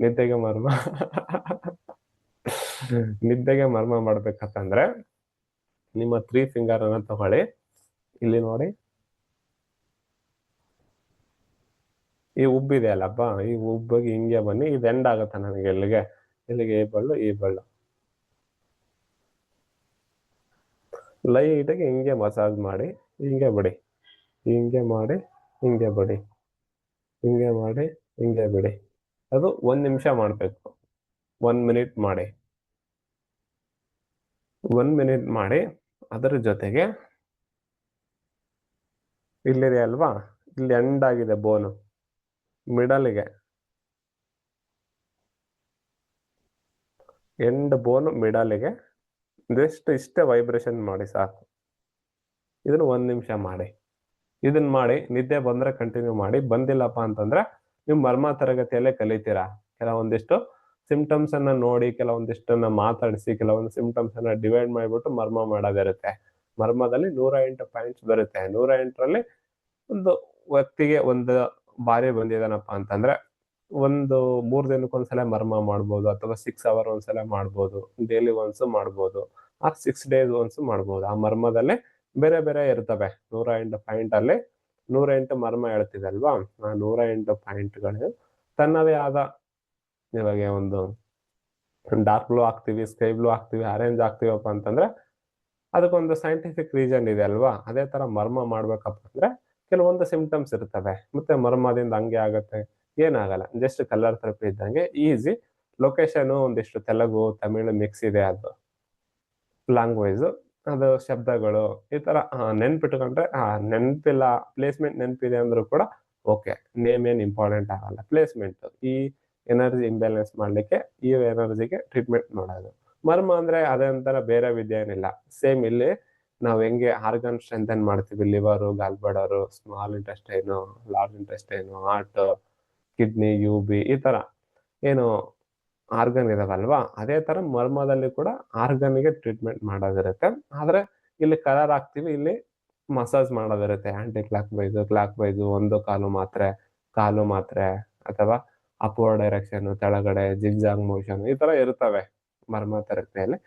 ನಿದ್ದೆಗೆ ಮರ್ಮ. ನಿದ್ದೆಗೆ ಮರ್ಮ ಮಾಡ್ಬೇಕಂತಂದ್ರೆ ನಿಮ್ಮ ತ್ರೀ ಫಿಂಗರ್ ಅನ್ನ ತಗೊಳ್ಳಿ. ಇಲ್ಲಿ ನೋಡಿ. ಈ ಉಬ್ಬಿದೆ ಅಲ್ಲಪ್ಪ ಈ ಉಬ್ಬಿಗೆ ಹಿಂಗೆ ಬನ್ನಿ ಇದು ಎಂಡ್ ಆಗುತ್ತೆ ನನಗೆ ಇಲ್ಲಿಗೆ. ಇಲ್ಲಿಗೆ ಈ ಬಳ್ಳು ಈ ಬಳ್ಳು. ಲೈಟಾಗಿ ಹಿಂಗೆ ಮಸಾಜ್ ಮಾಡಿ ಹಿಂಗೆ ಬಿಡಿ. ಹಿಂಗೆ ಮಾಡಿ ಹಿಂಗೆ ಬಿಡಿ. ಹಿಂಗೆ ಮಾಡಿ ಹಿಂಗೆ ಬಿಡಿ. ಅದು ಒಂದು ನಿಮಿಷ ಮಾಡಬೇಕು. ಒನ್ ಮಿನಿಟ್ ಮಾಡಿ. ಒನ್ ಮಿನಿಟ್ ಮಾಡಿ. ಅದರ ಜೊತೆಗೆ ಇಲ್ಲಿದೆ ಅಲ್ವಾ? ಇಲ್ಲಿ ಎಂಡ್ ಆಗಿದೆ ಬೋನು ಮಿಡಲ್ಗೆ ಎಂಡ್ ಬೋನು ಮಿಡಲ್ಗೆ ಜಸ್ಟ್ ಇಷ್ಟೇ ವೈಬ್ರೇಷನ್ ಮಾಡಿ ಸಾಕು. ಇದನ್ನು ಒಂದು ನಿಮಿಷ ಮಾಡಿ. ಇದನ್ನ ಮಾಡಿ, ನಿದ್ದೆ ಬಂದ್ರೆ ಕಂಟಿನ್ಯೂ ಮಾಡಿ. ಬಂದಿಲ್ಲಪ್ಪ ಅಂತಂದ್ರೆ ನೀವು ಮರ್ಮ ತರಗತಿಯಲ್ಲೇ ಕಲಿತೀರಾ? ಕೆಲವೊಂದಿಷ್ಟು ಸಿಂಪ್ಟಮ್ಸ್ ಅನ್ನ ನೋಡಿ, ಕೆಲವೊಂದಿಷ್ಟನ್ನ ಮಾತಾಡಿಸಿ, ಕೆಲವೊಂದು ಸಿಂಪ್ಟಮ್ಸ್ ಅನ್ನ ಡಿವೈಡ್ ಮಾಡಿಬಿಟ್ಟು ಮರ್ಮ ಮಾಡೋದಿರುತ್ತೆ. ಮರ್ಮದಲ್ಲಿ ನೂರ ಎಂಟು ಪಾಯಿಂಟ್ಸ್ ಬರುತ್ತೆ. ನೂರ ಎಂಟರಲ್ಲಿ ಒಂದು ವ್ಯಕ್ತಿಗೆ ಒಂದು ಬಾರಿ ಬಂದಿದ್ದಾನಪ್ಪ ಅಂತಂದ್ರೆ, ಒಂದು ಮೂರ್ ದಿನಕ್ಕೊಂದ್ಸಲ ಮರ್ಮ ಮಾಡ್ಬೋದು, ಅಥವಾ ಸಿಕ್ಸ್ ಅವರ್ ಒಂದ್ಸಲ ಮಾಡ್ಬೋದು ಡೈಲಿ ಒನ್ಸ್ ಮಾಡ್ಬೋದು, ಆ ಸಿಕ್ಸ್ ಡೇಸ್ ಒನ್ಸ್ ಮಾಡ್ಬೋದು. ಆ ಮರ್ಮದಲ್ಲಿ ಬೇರೆ ಬೇರೆ ಇರ್ತವೆ. ನೂರ ಎಂಟು ಪಾಯಿಂಟ್ ಅಲ್ಲಿ ನೂರ ಎಂಟು ಮರ್ಮ ಹೇಳ್ತಿದಲ್ವಾ? ಆ ನೂರ ಎಂಟು ಪಾಯಿಂಟ್ಗಳು. ತನ್ನದೇ ಆದ ಇವಾಗ ಒಂದು ಡಾರ್ಕ್ ಬ್ಲೂ ಹಾಕ್ತಿವಿ ಸ್ಕೈ ಬ್ಲೂ ಹಾಕ್ತಿವಿ ಆರೆಂಜ್ ಹಾಕ್ತಿವಪ್ಪ ಅಂತಂದ್ರೆ ಅದಕ್ಕೊಂದು ಸೈಂಟಿಫಿಕ್ ರೀಸನ್ ಇದೆ ಅಲ್ವಾ? ಅದೇ ತರ ಮರ್ಮ ಮಾಡ್ಬೇಕಪ್ಪ ಅಂದ್ರೆ ಕೆಲವೊಂದು ಸಿಂಪ್ಟಮ್ಸ್ ಇರ್ತವೆ. ಮತ್ತೆ ಮರ್ಮದಿಂದ ಹಂಗೆ ಆಗತ್ತೆ. ಏನಾಗಲ್ಲ. ಜಸ್ಟ್ ಕಲರ್ ಥೆರಪಿ ಇದ್ದಂಗೆ ಈಸಿ ಲೊಕೇಶನ್ ಒಂದಿಷ್ಟು ತೆಲುಗು, ತಮಿಳು ಮಿಕ್ಸ್ ಇದೆ ಅದು. ಲ್ಯಾಂಗ್ವೇಜ್ ಅದು ಶಬ್ದಗಳು ಈ ತರ ನೆನ್ಪಿಟ್ಕೊಂಡ್ರೆ ನೆನ್ಪಿಲ್ಲ ಪ್ಲೇಸ್ಮೆಂಟ್ ನೆನಪಿದೆ ಅಂದ್ರೂ ಕೂಡ ಓಕೆ ನೇಮ್ ಏನ್ ಇಂಪಾರ್ಟೆಂಟ್ ಆಗಲ್ಲ. ಪ್ಲೇಸ್ಮೆಂಟ್ ಈ ಎನರ್ಜಿ ಇಂಬ್ಯಾಲೆನ್ಸ್ ಮಾಡ್ಲಿಕ್ಕೆ, ಈ ಎನರ್ಜಿಗೆ ಟ್ರೀಟ್ಮೆಂಟ್ ಮಾಡೋದು. ಮರ್ಮ ಅಂದ್ರೆ ಅದಂತರ ಬೇರೆ ವಿದ್ಯೆ ಏನಿಲ್ಲ. ಸೇಮ್ ಇಲ್ಲಿ ನಾವ್ ಹೆಂಗೆ ಆರ್ಗನ್ ಸ್ಟ್ರೆಂಥನ್ ಮಾಡ್ತೀವಿ liver gallbladder small intestine large intestine heart kidney U B ಈ ತರ. ಏನು ಆರ್ಗನ್ ಇದಾವಲ್ವಾ? ಅದೇ ತರ ಮರ್ಮದಲ್ಲಿ ಕೂಡ ಆರ್ಗನ್ಗೆ ಟ್ರೀಟ್ಮೆಂಟ್ ಮಾಡೋದಿರುತ್ತೆ. ಆದ್ರೆ ಇಲ್ಲಿ ಕಲರ್ ಹಾಕ್ತಿವಿ, ಇಲ್ಲಿ ಮಸಾಜ್ ಮಾಡೋದಿರುತ್ತೆ. Anticlockwise clockwise ಒಂದು ಕಾಲು ಮಾತ್ರೆ ಕಾಲು ಮಾತ್ರೆ, ಅಥವಾ ಅಪ್ವರ್ಡ್ ಡೈರೆಕ್ಷನ್ ಕೆಳಗಡೆ, ಜಿಗ್ಜಾಗ್ ಮೋಷನ್ ಈ ತರ ಇರ್ತವೆ ಮರ್ಮ ಥೆರಪಿಯಲ್ಲಿ